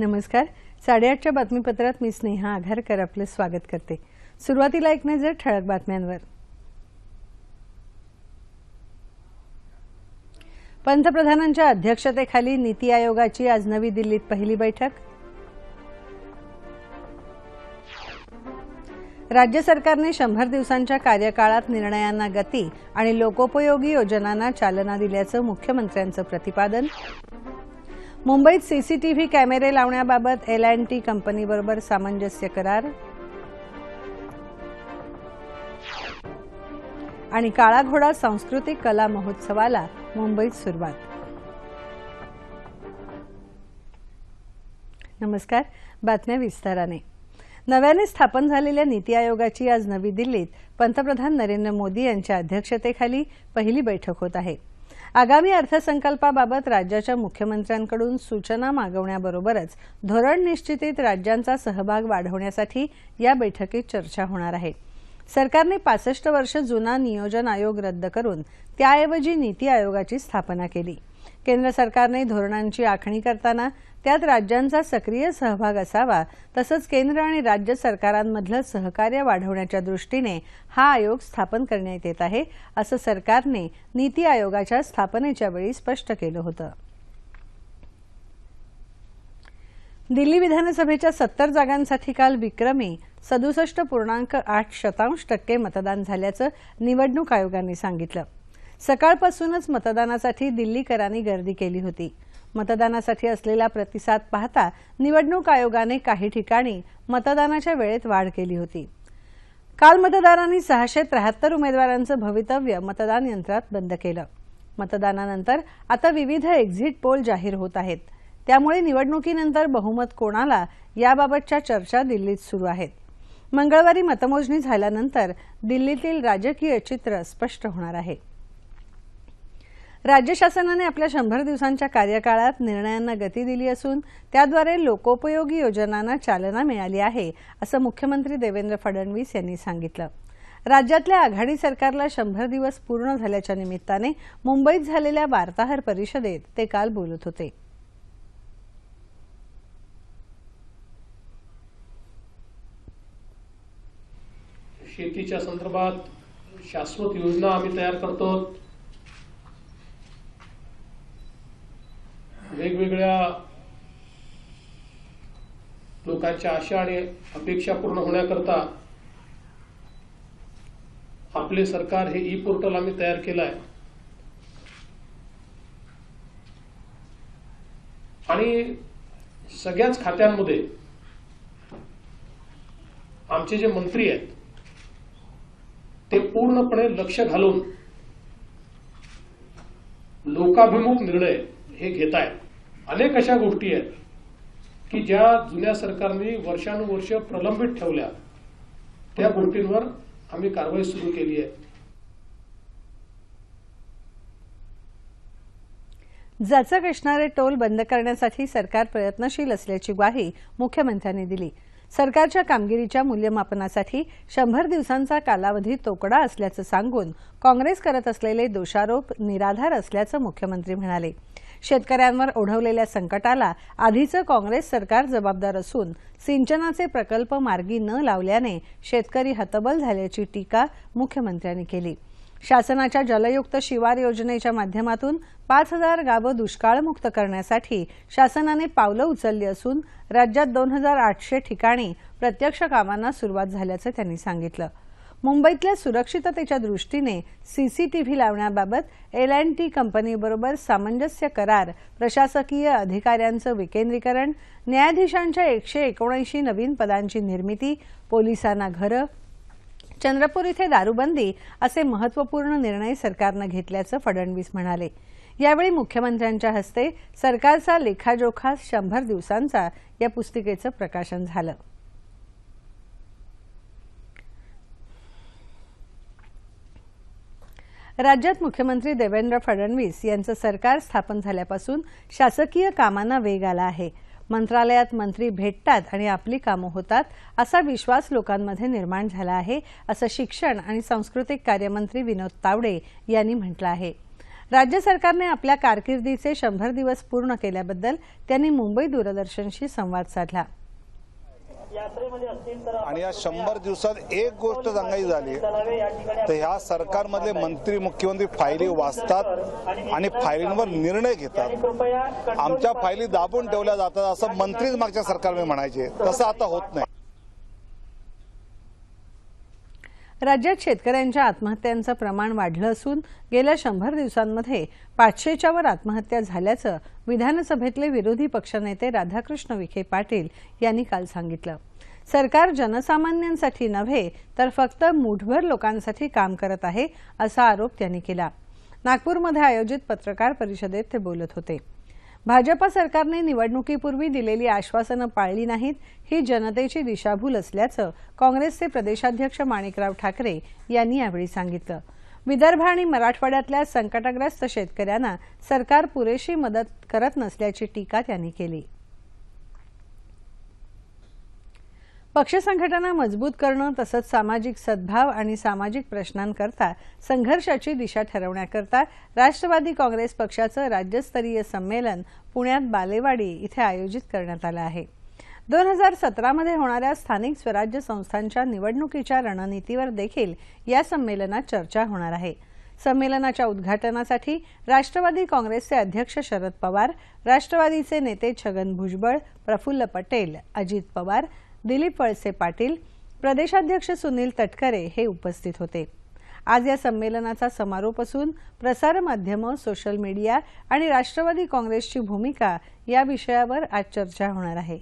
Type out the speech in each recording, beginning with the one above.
नमस्कार. साडेआठच्या बातमीपत्रात मी स्नेहा आघारकर आपलं स्वागत करते. सुरुवातीला एक नजर ठळक बातम्यांवर. पंतप्रधानांच्या अध्यक्षतेखाली नीती आयोगाची आज नवी दिल्लीत पहिली बैठक. राज्य सरकारने शंभर दिवसांच्या कार्यकाळात निर्णयांना गती आणि लोकोपयोगी योजनांना चालना दिल्याचं मुख्यमंत्र्यांचं प्रतिपादन. मुंबईत सीसीटीव्ही कॅमेरे लावण्याबाबत एल अँड टी कंपनीबरोबर सामंजस्य करार. आणि काळा घोडा सांस्कृतिक कला महोत्सवाला मुंबईत सुरुवात. नमस्कार बातम्या विस्ताराने. नव्याने स्थापन झालेल्या नीती आयोगाची आज नवी दिल्लीत पंतप्रधान नरेंद्र मोदी यांच्या अध्यक्षतेखाली पहिली बैठक होत आहे. आगामी अर्थसंकल्पाबाबत राज्याच्या मुख्यमंत्र्यांकडून सूचना मागवण्याबरोबरच धोरण निश्चितीत राज्यांचा सहभाग वाढवण्यासाठी या बैठकीत चर्चा होणार आहे. सरकारने पासष्ट वर्ष जुना नियोजन आयोग रद्द करून त्याऐवजी नीती आयोगाची स्थापना केली. केंद्र सरकारने धोरणांची आखणी करताना त्यात राज्यांचा सक्रिय सहभाग असावा तसंच केंद्र आणि राज्य सरकारांमधलं सहकार्य वाढवण्याच्या दृष्टीने हा आयोग स्थापन करण्यात येत आहे असं सरकारने नीती आयोगाच्या स्थापनेच्या वेळी स्पष्ट केलं होतं. दिल्ली विधानसभेच्या सत्तर जागांसाठी काल विक्रमी सदुसष्ट पूर्णांक आठ शतांश टक्के मतदान झाल्याचं निवडणूक आयोगाने सांगितलं. सकाळपासूनच मतदानासाठी दिल्लीकरांनी गर्दी केली होती. मतदानासाठी असलेला प्रतिसाद पाहता निवडणूक आयोगाने काही ठिकाणी मतदानाच्या वेळेत वाढ केली होती. काल मतदारांनी सहाशे त्र्याहत्तर उमेदवारांचं भवितव्य मतदान यंत्रात बंद केलं. मतदानानंतर आता विविध एक्झिट पोल जाहीर होत आहेत. त्यामुळे निवडणुकीनंतर बहुमत कोणाला याबाबतच्या चर्चा दिल्लीत सुरू आहेत. मंगळवारी मतमोजणी झाल्यानंतर दिल्लीतील राजकीय चित्र स्पष्ट होणार आहे. राज्य शासनाने आपल्या शंभर दिवसांच्या कार्यकाळात निर्णयांना गती दिली असून त्याद्वारे लोकोपयोगी योजनांना चालना मिळाली आहे असं मुख्यमंत्री देवेंद्र फडणवीस यांनी सांगितलं. राज्यातल्या आघाडी सरकारला शंभर दिवस पूर्ण झाल्याच्या निमित्ताने मुंबईत झालेल्या वार्ताहर परिषदेत ते काल बोलत होते. शेतीच्या संदर्भात शाश्वत योजना आम्ही तयार करतो. वेगवेगळ्या लोकांच्या आशा आणि अपेक्षा पूर्ण होण्याकरता आपले सरकार हे ई पोर्टल आम्ही तयार केलं आहे. आणि सगळ्याच खात्यांमध्ये आमचे जे मंत्री आहेत ते पूर्णपणे लक्ष घालून लोकाभिमुख निर्णय हे घेत आहेत. अनेक अशा गोष्टी आहेत की ज्या जुन्या सरकारने वर्षानुवर्ष प्रलंबित ठेवल्या. त्या गोष्टींवर आम्ही कारवाई सुरू केली आहे. जाचक असणारे टोल बंद करण्यासाठी सरकार प्रयत्नशील असल्याची ग्वाही मुख्यमंत्र्यांनी दिली. सरकारच्या कामगिरीच्या मूल्यमापनासाठी शंभर दिवसांचा कालावधी तोकडा असल्याचं सांगून काँग्रेस करत असलेले दोषारोप निराधार असल्याचं मुख्यमंत्री म्हणाले. शेतकऱ्यांवर ओढवलेल्या संकटाला आधीचं काँग्रेस सरकार जबाबदार असून सिंचनाचे प्रकल्प मार्गी न लावल्याने शेतकरी हतबल झाल्याची टीका मुख्यमंत्र्यांनी केली. शासनाच्या जलयुक्त शिवार योजनेच्या माध्यमातून पाच हजार गावं दुष्काळमुक्त करण्यासाठी शासनाने पावलं उचलली असून राज्यात दोन हजार आठशे ठिकाणी प्रत्यक्ष कामांना सुरुवात झाल्याचं त्यांनी सांगितलं. मुंबईतल्या सुरक्षिततेच्या दृष्टीने सीसीटीव्ही लावण्याबाबत एल अँड टी कंपनीबरोबर सामंजस्य करार प्रशासकीय अधिकाऱ्यांचं विकेंद्रीकरण न्यायाधीशांच्या एकशे एकोणऐंशी नवीन पदांची निर्मिती पोलिसांना घरं चंद्रपूर इथे दारूबंदी असे महत्त्वपूर्ण निर्णय सरकारनं घेतल्याचं फडणवीस म्हणाले. यावेळी मुख्यमंत्र्यांच्या हस्ते सरकारचा लेखाजोखा शंभर दिवसांचा या पुस्तिकेचं प्रकाशन झालं. राज्यात मुख्यमंत्री देवेंद्र फडणवीस यांचं सरकार स्थापन झाल्यापासून शासकीय कामांना वेग आला आहे. मंत्रालयात मंत्री भेटतात आणि आपली कामं होतात असा विश्वास लोकांमध्ये निर्माण झाला आहे असं शिक्षण आणि सांस्कृतिक कार्यमंत्री विनोद तावडे यांनी म्हटलं आहे. राज्य सरकारने आपल्या कारकिर्दीचे शंभर दिवस पूर्ण केल्याबद्दल त्यांनी मुंबई दूरदर्शनशी संवाद साधला. आणि या शंभर दिवसात एक गोष्ट सांगायची झाली तर ह्या सरकारमधले मंत्री मुख्यमंत्री फायली वाचतात आणि फायलींवर निर्णय घेतात. आमच्या फायली दाबून ठेवल्या जातात असं मंत्रीच मागच्या सरकारने म्हणायचे. तसं आता होत नाही. राज्यात शेतकऱ्यांच्या आत्महत्यांचं प्रमाण वाढलं असून गेल्या शंभर दिवसांमध्ये पाचशेच्या वर आत्महत्या झाल्याचं विधानसभेतले विरोधी पक्षनेते राधाकृष्ण विखे पाटील यांनी काल सांगितलं. सरकार जनसामान्यांसाठी नव्हे तर फक्त मुठभर लोकांसाठी काम करत आहे असा आरोप त्यांनी केला. नागपूरमध्ये आयोजित पत्रकार परिषदेत ते बोलत होते. भाजपा सरकारने निवडणुकीपूर्वी दिलेली आश्वासनं पाळली नाहीत ही जनतेची दिशाभूल असल्याचं काँग्रेसचे प्रदेशाध्यक्ष माणिकराव ठाकरे यांनी यावेळी सांगितलं. विदर्भ आणि मराठवाड्यातल्या संकटग्रस्त शेतकऱ्यांना सरकार पुरेशी मदत करत नसल्याची टीका त्यांनी केली. पक्ष संघटना मजबूत करणं तसंच सामाजिक सद्भाव आणि सामाजिक प्रश्नांकरता संघर्षाची दिशा ठरवण्याकरता राष्ट्रवादी काँग्रेस पक्षाचं राज्यस्तरीय संमेलन पुण्यात बालेवाडी इथे आयोजित करण्यात आलं आहे. दोन हजार सतरामध्ये होणाऱ्या स्थानिक स्वराज्य संस्थांच्या निवडणुकीच्या रणनीतीवर देखील या संमेलनात चर्चा होणार आहे. संमेलनाच्या उद्घाटनासाठी राष्ट्रवादी काँग्रेसचे अध्यक्ष शरद पवार राष्ट्रवादीचे नेते छगन भुजबळ प्रफुल्ल पटेल अजित पवार दिलीप वळसे पाटील प्रदेशाध्यक्ष सुनील तटकरे हे उपस्थित होते. आज या संमेलनाचा समारोप असून प्रसारमाध्यमं सोशल मीडिया आणि राष्ट्रवादी काँग्रेसची भूमिका या विषयावर आज चर्चा होणार आहे.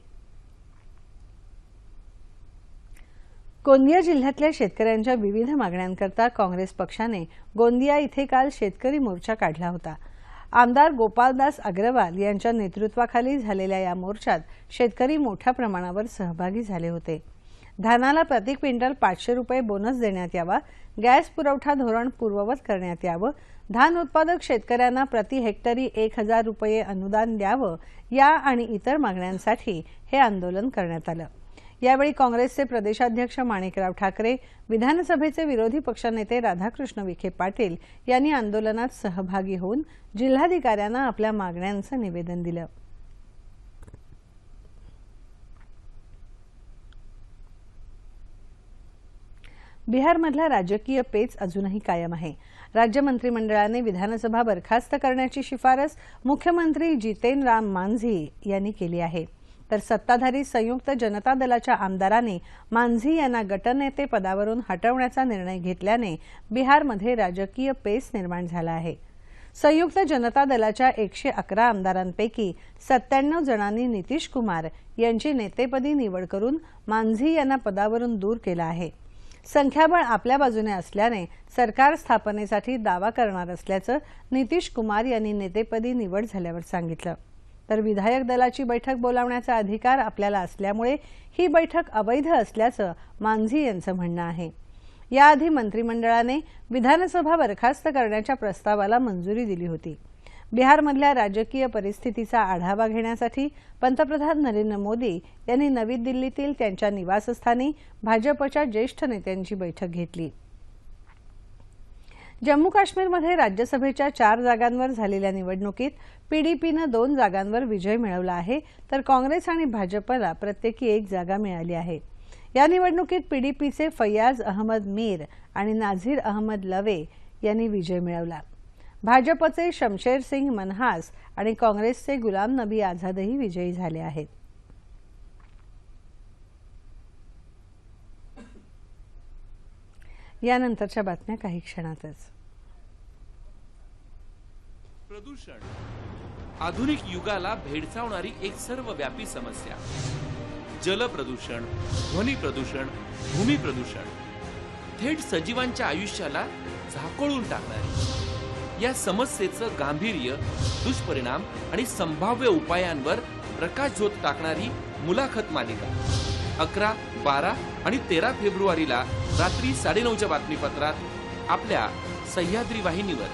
गोंदिया जिल्ह्यातल्या शेतकऱ्यांच्या विविध मागण्यांकरता काँग्रेस पक्षाने गोंदिया इथे काल शेतकरी मोर्चा काढला होता. आमदार गोपालदास अग्रवाल यांच्या नेतृत्वाखाली झालेल्या या मोर्चात शेतकरी मोठ्या प्रमाणावर सहभागी झाले होते. धानाला प्रति क्विंटल पाचशे रुपये बोनस देण्यात यावा गॅस पुरवठा धोरण पूर्ववत करण्यात यावं धान उत्पादक शेतकऱ्यांना प्रति हेक्टरी एक हजार रुपये अनुदान द्यावं या आणि इतर मागण्यांसाठी हे आंदोलन करण्यात आलं. यावेळी काँग्रेसचे प्रदेशाध्यक्ष माणिकराव ठाकरे विधानसभेचे विरोधी पक्षनेते राधाकृष्ण विखे पाटील यांनी आंदोलनात सहभागी होऊन जिल्हाधिकाऱ्यांना आपल्या मागण्यांचं निवेदन दिलं. बिहारमधला राजकीय पेच अजूनही कायम आहे. राज्य मंत्रिमंडळाने विधानसभा बरखास्त करण्याची शिफारस मुख्यमंत्री जितेन राम मांझी यांनी केली आहे. तर सत्ताधारी संयुक्त जनता दलाच्या आमदारांनी मांझी यांना गटनेते पदावरून हटवण्याचा निर्णय घेतल्याने बिहारमध्ये राजकीय पेच निर्माण झाला आहे. संयुक्त जनता दलाच्या एकशे अकरा आमदारांपैकी सत्त्याण्णव जणांनी नितीश कुमार यांची नेतेपदी निवड करून मांझी यांना पदावरून दूर केलं आहे. संख्याबळ आपल्या बाजूने असल्याने सरकार स्थापनेसाठी दावा करणार असल्याचं नितीश कुमार यांनी नेतेपदी निवड झाल्यावर सांगितलं. तर विधायक दलाची बैठक बोलावण्याचा अधिकार आपल्याला असल्यामुळे ही बैठक अवैध असल्याचं मांझी यांचं म्हणणं आहे. याआधी मंत्रिमंडळाने विधानसभा बरखास्त करण्याच्या प्रस्तावाला मंजुरी दिली होती. बिहारमधल्या राजकीय परिस्थितीचा आढावा घेण्यासाठी पंतप्रधान नरेंद्र मोदी यांनी नवी दिल्लीतील त्यांच्या निवासस्थानी भाजपच्या ज्येष्ठ नेत्यांची बैठक घेतली. जम्मू काश्मीरमध्ये राज्यसभेच्या चार जागांवर झालेल्या निवडणुकीत पीडीपीनं दोन जागांवर विजय मिळवला आहे तर काँग्रेस आणि भाजपला प्रत्येकी एक जागा मिळाली आहे. या निवडणुकीत पीडीपीचे फैयाज अहमद मीर आणि नाझीर अहमद लवे यांनी विजय मिळवला. भाजपचे शमशेर सिंग मनहास आणि काँग्रेसचे गुलाम नबी आझादही विजयी झाले आहेत. यानंतरच्या बातम्या काही क्षणातच. प्रदूषण. आधुनिक युगाला भेडसावणारी एक सर्वव्यापी समस्या. जल प्रदूषण ध्वनी प्रदूषण भूमी प्रदूषण. थेट सजीवांच्या आयुष्याला झाकोळून टाकणारी. या समस्येचं गांभीर्य दुष्परिणाम आणि संभाव्य उपायांवर प्रकाशझोत टाकणारी मुलाखत मालिका. अकरा बारा आणि तेरा फेब्रुवारीला रात्री साडेनऊच्या बातमीपत्रात आपल्या सह्याद्री वाहिनीवर.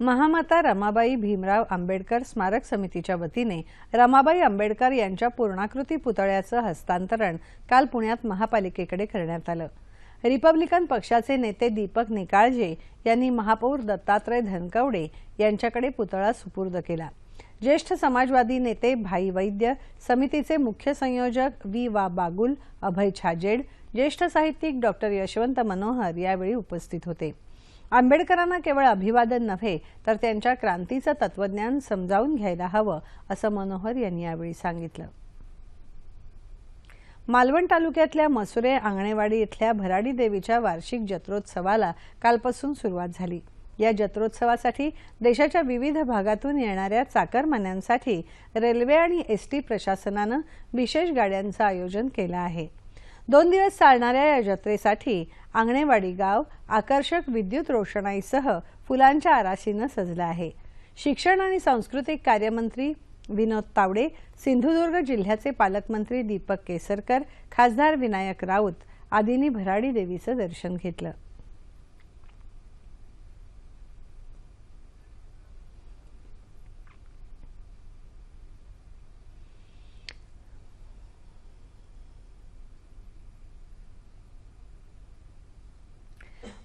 महामाता रमाबाई भीमराव आंबेडकर स्मारक समितीच्या वतीने रमाबाई आंबेडकर यांच्या पूर्णाकृती पुतळ्याचं हस्तांतरण काल पुण्यात महापालिकेकडे करण्यात आलं. रिपब्लिकन पक्षाचे नेते दीपक निकाळजे यांनी महापौर दत्तात्रय धनकवडे यांच्याकडे पुतळा सुपूर्द केला. ज्येष्ठ समाजवादी नेते भाई वैद्य समितीचे मुख्य संयोजक व्ही वा बागुल अभय छाजेड ज्येष्ठ साहित्यिक डॉक्टर यशवंत मनोहर यावेळी उपस्थित होते. आंबेडकरांना केवळ अभिवादन नव्हे तर त्यांच्या क्रांतीचं तत्वज्ञान समजावून घ्यायला हवं असं मनोहर यांनी यावेळी सांगितलं. मालवण तालुक्यातल्या मसुरे आंगणेवाडी इथल्या भराडी देवीच्या वार्षिक जत्रोत्सवाला कालपासून सुरुवात झाली. या जत्रोत्सवासाठी देशाच्या विविध भागातून येणाऱ्या चाकरमान्यांसाठी रेल्वे आणि एस टी प्रशासनानं विशेष गाड्यांचं आयोजन केलं आहे. दोन दिवस चालणाऱ्या या जत्रेसाठी आंगणेवाडी गाव आकर्षक विद्युत रोषणाईसह फुलांच्या आराशीनं सजलं आहे. शिक्षण आणि सांस्कृतिक कार्यमंत्री विनोद तावडे सिंधुदुर्ग जिल्ह्याचे पालकमंत्री दीपक केसरकर खासदार विनायक राऊत आदींनी भराडी देवीचं दर्शन घेतलं.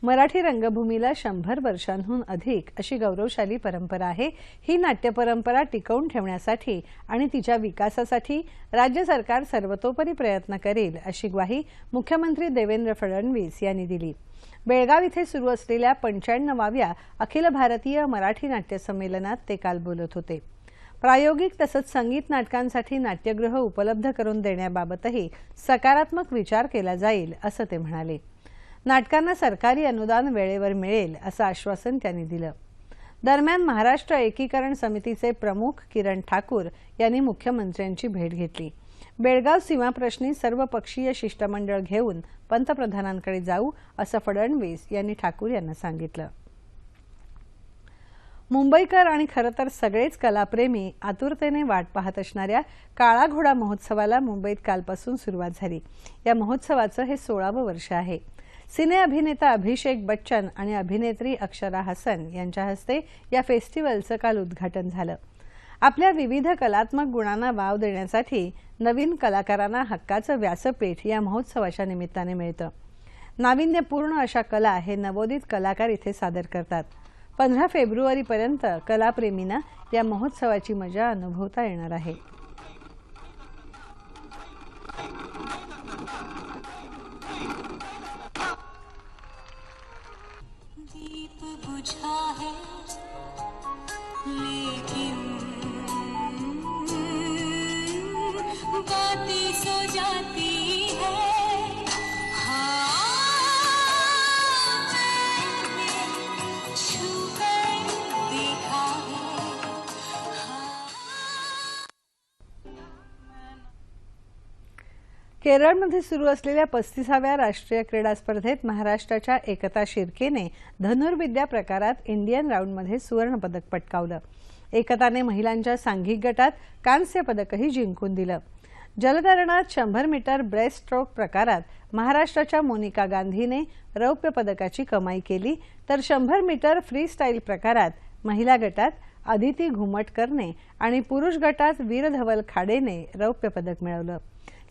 मराठी रंगभूमीला शंभर वर्षांहून अधिक अशी गौरवशाली परंपरा आहे. ही नाट्य परंपरा टिकवून ठेवण्यासाठी आणि तिच्या विकासासाठी राज्य सरकार सर्वतोपरी प्रयत्न करेल अशी ग्वाही मुख्यमंत्री देवेंद्र फडणवीस यांनी दिली. बेळगाव इथे सुरू असलेल्या पंच्याण्णवाव्या अखिल भारतीय मराठी नाट्य संमेलनात ते काल बोलत होते. प्रायोगिक तसंच संगीत नाटकांसाठी नाट्यगृह उपलब्ध करून देण्याबाबतही सकारात्मक विचार केला जाईल असं ते म्हणाले. नाटकांना सरकारी अनुदान वेळेवर मिळेल असं आश्वासन त्यांनी दिलं. दरम्यान महाराष्ट्र एकीकरण समितीचे प्रमुख किरण ठाकूर यांनी मुख्यमंत्र्यांची भेट घेतली. बेळगाव सीमाप्रश्नी सर्वपक्षीय शिष्टमंडळ घेऊन पंतप्रधानांकडे जाऊ असं फडणवीस यांनी ठाकूर यांना सांगितलं. मुंबईकर आणि खरं तर सगळेच कलाप्रेमी आतुरतेने वाट पाहत असणाऱ्या काळा घोडा महोत्सवाला मुंबईत कालपासून सुरुवात झाली. या महोत्सवाचं हे सोळावं वर्ष आहे. सिने अभिनेता अभिषेक बच्चन आणि अभिनेत्री अक्षरा हसन यांच्या हस्ते या फेस्टिवलचं काल उद्घाटन झालं. आपल्या विविध कलात्मक गुणांना वाव देण्यासाठी नवीन कलाकारांना हक्काचं व्यासपीठ या महोत्सवाच्या निमित्ताने मिळतं. नाविन्यपूर्ण अशा कला हे नवोदित कलाकार इथे सादर करतात. पंधरा फेब्रुवारीपर्यंत कलाप्रेमींना या महोत्सवाची मजा अनुभवता येणार आहे. दीप बुझा है लेकिन केरळमध्ये सुरू असलेल्या पस्तीसाव्या राष्ट्रीय क्रीडा स्पर्धेत महाराष्ट्राच्या एकता शिर्केने धनुर्विद्या प्रकारात इंडियन राऊंडमध्ये सुवर्णपदक पटकावलं. एकताने महिलांच्या सांघिक गटात कांस्य पदकही जिंकून दिलं. जलतरणात शंभर मीटर ब्रेस्ट स्ट्रोक प्रकारात महाराष्ट्राच्या मोनिका गांधीने रौप्य पदकाची कमाई केली तर शंभर मीटर फ्री स्टाईल प्रकारात महिला गटात अदिती घुमटकरने आणि पुरुष गटात वीरधवल खाडेने रौप्य पदक मिळवलं.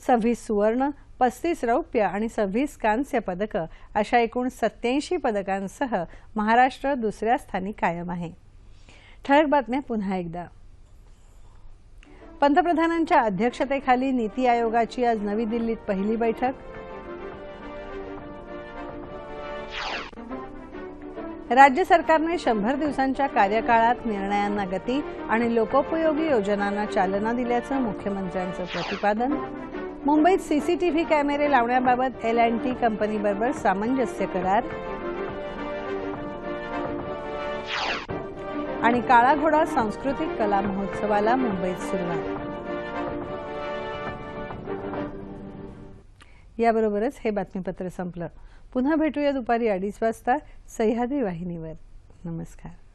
सव्वीस सुवर्ण पस्तीस रौप्य आणि सव्वीस कांस्य पदकं अशा एकूण सत्याऐंशी पदकांसह महाराष्ट्र दुसऱ्या स्थानी कायम आहे. ठळक बातम्या पुन्हा एकदा. पंतप्रधानांच्या अध्यक्षतेखाली नीती आयोगाची आज नवी दिल्लीत पहिली बैठक. राज्य सरकारने शंभर दिवसांच्या कार्यकाळात निर्णयांना गती आणि लोकोपयोगी योजनांना चालना दिल्याचं मुख्यमंत्र्यांचं प्रतिपादन. मुंबईत सीसीटीव्ही कॅमेरे लावण्याबाबत एल अँड टी कंपनीबरोबर सामंजस्य करार. आणि काळा घोडा सांस्कृतिक कला महोत्सवाला मुंबईत सुरुवात. याबरोबरच हे बातमीपत्र संपलं. पुन्हा भेटूया दुपारी अडीच वाजता सह्याद्री वाहिनीवर. नमस्कार.